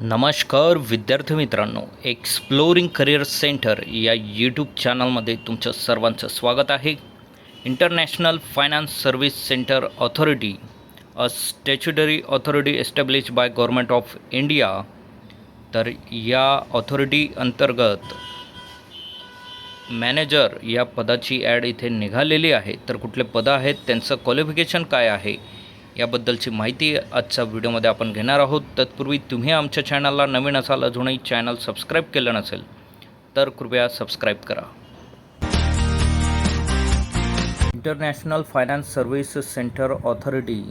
नमस्कार विद्यार्थी मित्रांनो एक्सप्लोरिंग करिअर सेंटर या यूट्यूब चॅनलमध्ये तुमचं सर्वांचं स्वागत आहे. International finance service centre authority a statutory authority establish by government of India तर या ऑथॉरिटी अंतर्गत मॅनेजर या पदाची ॲड इथे निघालेली आहे. तर कुठले पदं आहेत त्यांचं क्वालिफिकेशन काय आहे याबद्दलची माहिती आजच्या व्हिडिओमध्ये आपण घेणार आहोत. तत्पूर्वी तुम्ही आमच्या चॅनलला नवीन असाल अजूनही चॅनल सबस्क्राईब केलं नसेल तर कृपया सबस्क्राईब करा. International finance services centre authority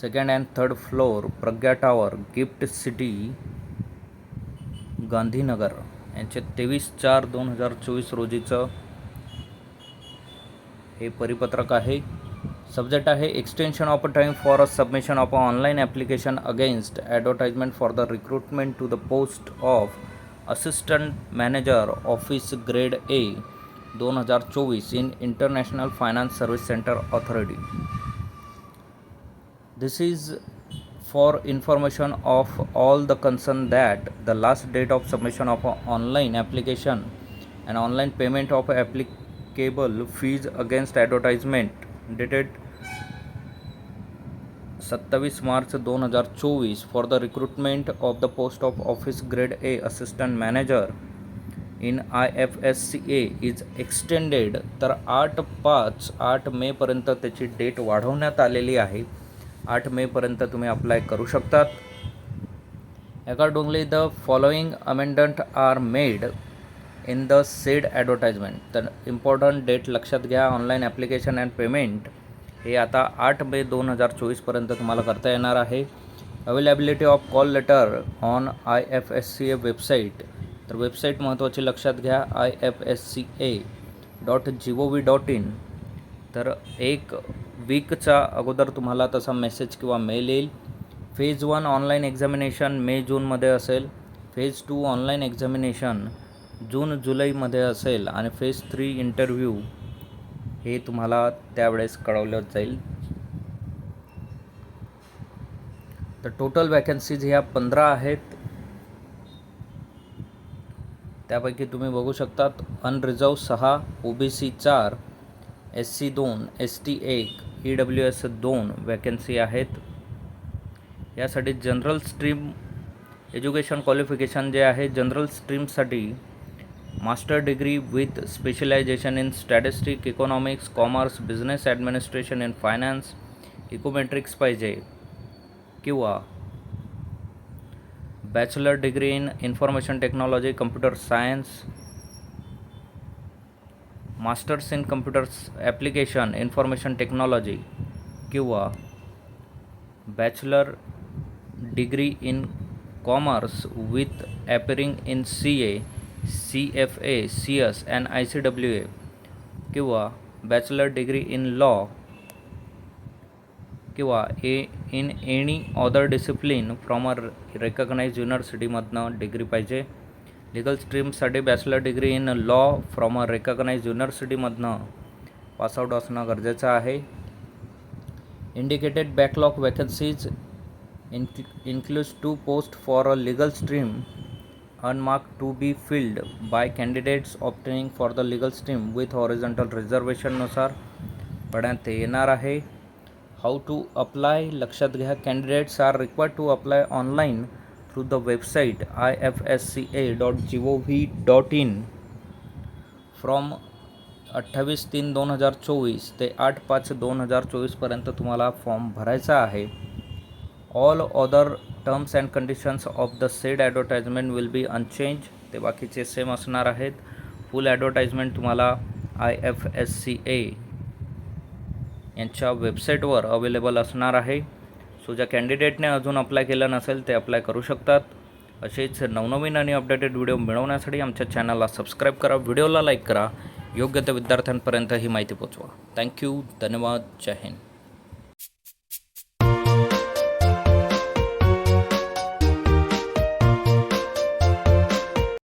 second and third floor Pragya tower GIFT City Gandhinagar. यांचे तेवीस चार दोन हजार चोवीस रोजीचं हे परिपत्रक आहे. सब्जेक्ट आहे extension of a time for a submission of a online application against advertisement for the recruitment to the post of assistant manager office grade A दोन हजार चोवीस in international finance service centre authority this is for information of all the concern that the last date of submission of a online application and online payment of applicable fees against advertisement dated सत्तावीस मार्च दोन हजार चोवीस for the recruitment of the post of office grade A assistant manager in I F S C A is extended तर आठ पाच आठ मेपर्यंत त्याची डेट वाढवण्यात आलेली आहे. आठ मेपर्यंत तुम्ही अप्लाय करू शकतात. Accordingly the following amendment are made in the said advertisement. तर इम्पॉर्टंट डेट लक्षात घ्या. ऑनलाईन ॲप्लिकेशन अँड पेमेंट हे आता आठ मे दोन हजार चोवीसपर्यंत तुम्हाला करता येणार आहे. Availability of call letter on I F S C A website तर वेबसाईट महत्त्वाची लक्षात घ्या. I F S C A dot G O V dot in तर एक वीकच्या अगोदर तुम्हाला तसा मेसेज किंवा मेल येईल. Phase one online examination May जूनमध्ये असेल. Phase two online examination June जुलैमध्ये असेल आणि फेज थ्री इंटरव्ह्यू हे तुम्हाला त्यावेळेस कळवलं जाईल. तर टोटल वॅकन्सीज ह्या पंधरा आहेत. त्यापैकी तुम्ही बघू शकतात अनरिझर्व सहा ओ बी सी चार एस सी दोन एस टी एक ई डब्ल्यू एस दोन वॅकन्सी आहेत. यासाठी जनरल स्ट्रीम एज्युकेशन क्वालिफिकेशन जे आहे जनरल स्ट्रीमसाठी master degree with specialisation in statistic economics commerce business administration in finance econometrics पाहिजे किंवा bachelor degree in information technology computer science masters in computers application information technology किंवा bachelor degree in commerce with appearing in C A C F A C S and I C W A किंवा bachelor degree in law किंवा A in any other discipline from a recognize युनिव्हर्सिटीमधनं degree पाहिजे. Legal स्ट्रीमसाठी bachelor degree in law from a recognize युनिव्हर्सिटीमधनं pass out असणं गरजेचं आहे. Indicated backlog vacancies इन्क्ल includes two post for a legal stream unmarked to be filled by candidates obtaining for the legal stream with horizontal reservationनुसार पडण्यात येणार आहे. How to apply लक्षात घ्या. Candidates are required to apply online through the website I F S C A dot G O V dot in from अठ्ठावीस तीन दोन हजार चोवीस ते आठ पाच दोन हजार चोवीसपर्यंत तुम्हाला फॉर्म भरायचा आहे. All other terms and conditions of the said advertisement will be unchange ते बाकीचे सेम असणार आहेत. फुल ॲडव्हर्टाइजमेंट तुम्हाला I F S C A यांच्या वेबसाईटवर अवेलेबल असणार आहे. सो ज्या कॅन्डिडेटने अजून अप्लाय केलं नसेल ते अप्लाय करू शकतात. असेच नवनवीन आणि अपडेटेड व्हिडिओ मिळवण्यासाठी आमच्या चॅनलला सबस्क्राईब करा. व्हिडिओला लाईक करा. योग्य त्या विद्यार्थ्यांपर्यंत ही माहिती पोचवा. थँक्यू धन्यवाद. जय हिंद.